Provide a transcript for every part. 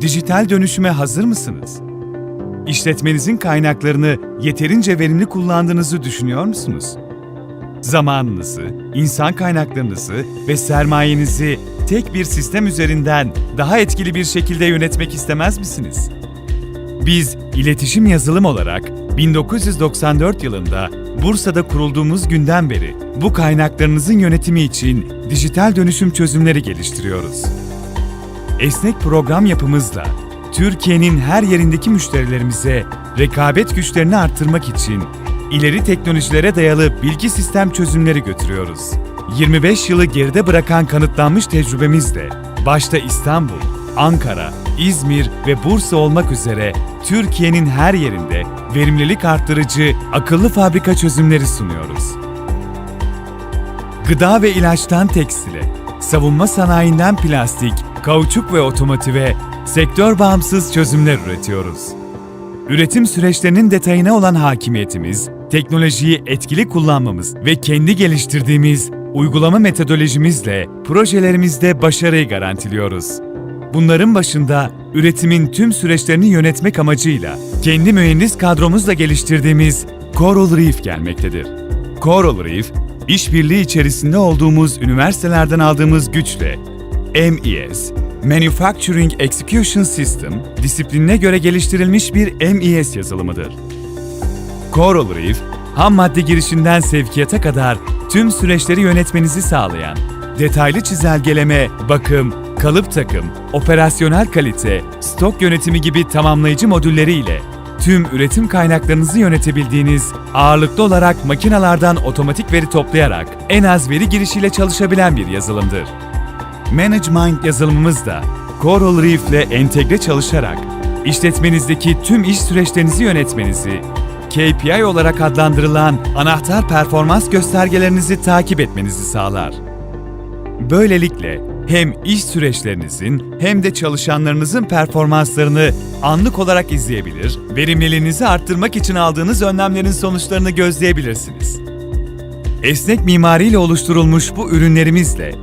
Dijital dönüşüme hazır mısınız? İşletmenizin kaynaklarını yeterince verimli kullandığınızı düşünüyor musunuz? Zamanınızı, insan kaynaklarınızı ve sermayenizi tek bir sistem üzerinden daha etkili bir şekilde yönetmek istemez misiniz? Biz iletişim yazılım olarak 1994 yılında Bursa'da kurulduğumuz günden beri bu kaynaklarınızın yönetimi için dijital dönüşüm çözümleri geliştiriyoruz. Esnek program yapımızla Türkiye'nin her yerindeki müşterilerimize rekabet güçlerini arttırmak için ileri teknolojilere dayalı bilgi sistem çözümleri götürüyoruz. 25 yılı geride bırakan kanıtlanmış tecrübemizle başta İstanbul, Ankara, İzmir ve Bursa olmak üzere Türkiye'nin her yerinde verimlilik arttırıcı akıllı fabrika çözümleri sunuyoruz. Gıda ve ilaçtan tekstile, savunma sanayinden plastik, kauçuk ve otomotive sektör bağımsız çözümler üretiyoruz. Üretim süreçlerinin detayına olan hakimiyetimiz, teknolojiyi etkili kullanmamız ve kendi geliştirdiğimiz uygulama metodolojimizle projelerimizde başarıyı garantiliyoruz. Bunların başında üretimin tüm süreçlerini yönetmek amacıyla kendi mühendis kadromuzla geliştirdiğimiz Coral Reef gelmektedir. Coral Reef, işbirliği içerisinde olduğumuz üniversitelerden aldığımız güçle MES, Manufacturing Execution System, disiplinine göre geliştirilmiş bir MES yazılımıdır. Coral Reef, ham madde girişinden sevkiyata kadar tüm süreçleri yönetmenizi sağlayan, detaylı çizelgeleme, bakım, kalıp takım, operasyonel kalite, stok yönetimi gibi tamamlayıcı modülleriyle tüm üretim kaynaklarınızı yönetebildiğiniz, ağırlıklı olarak makinalardan otomatik veri toplayarak en az veri girişiyle çalışabilen bir yazılımdır. Management yazılımımız da Coral Reef ile entegre çalışarak işletmenizdeki tüm iş süreçlerinizi yönetmenizi, KPI olarak adlandırılan anahtar performans göstergelerinizi takip etmenizi sağlar. Böylelikle hem iş süreçlerinizin hem de çalışanlarınızın performanslarını anlık olarak izleyebilir, verimliliğinizi arttırmak için aldığınız önlemlerin sonuçlarını gözleyebilirsiniz. Esnek mimariyle oluşturulmuş bu ürünlerimizle,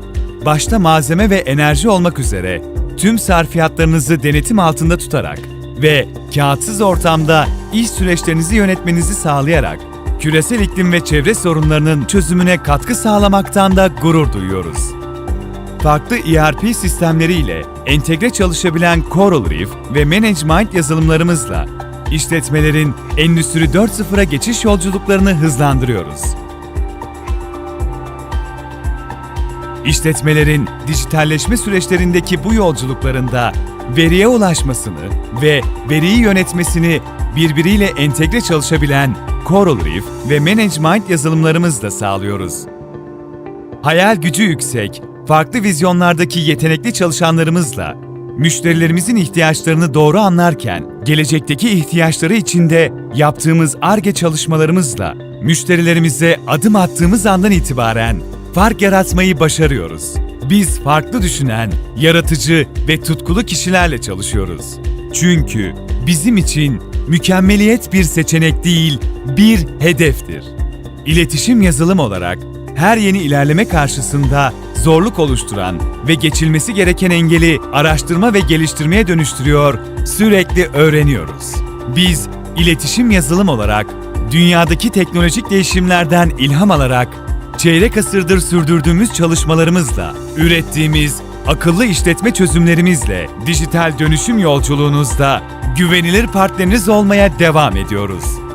başta malzeme ve enerji olmak üzere tüm sarfiyatlarınızı denetim altında tutarak ve kağıtsız ortamda iş süreçlerinizi yönetmenizi sağlayarak küresel iklim ve çevre sorunlarının çözümüne katkı sağlamaktan da gurur duyuyoruz. Farklı ERP sistemleriyle entegre çalışabilen Coral Reef ve Management yazılımlarımızla işletmelerin Endüstri 4.0'a geçiş yolculuklarını hızlandırıyoruz. İşletmelerin dijitalleşme süreçlerindeki bu yolculuklarında veriye ulaşmasını ve veriyi yönetmesini birbiriyle entegre çalışabilen Coral Reef ve Management yazılımlarımızla sağlıyoruz. Hayal gücü yüksek, farklı vizyonlardaki yetenekli çalışanlarımızla müşterilerimizin ihtiyaçlarını doğru anlarken gelecekteki ihtiyaçları içinde yaptığımız ARGE çalışmalarımızla müşterilerimize adım attığımız andan itibaren fark yaratmayı başarıyoruz. Biz farklı düşünen, yaratıcı ve tutkulu kişilerle çalışıyoruz. Çünkü bizim için mükemmeliyet bir seçenek değil, bir hedeftir. İletişim yazılım olarak her yeni ilerleme karşısında zorluk oluşturan ve geçilmesi gereken engeli araştırma ve geliştirmeye dönüştürüyor, sürekli öğreniyoruz. Biz iletişim yazılım olarak dünyadaki teknolojik değişimlerden ilham alarak çeyrek asırdır sürdürdüğümüz çalışmalarımızla ürettiğimiz akıllı işletme çözümlerimizle dijital dönüşüm yolculuğunuzda güvenilir partneriniz olmaya devam ediyoruz.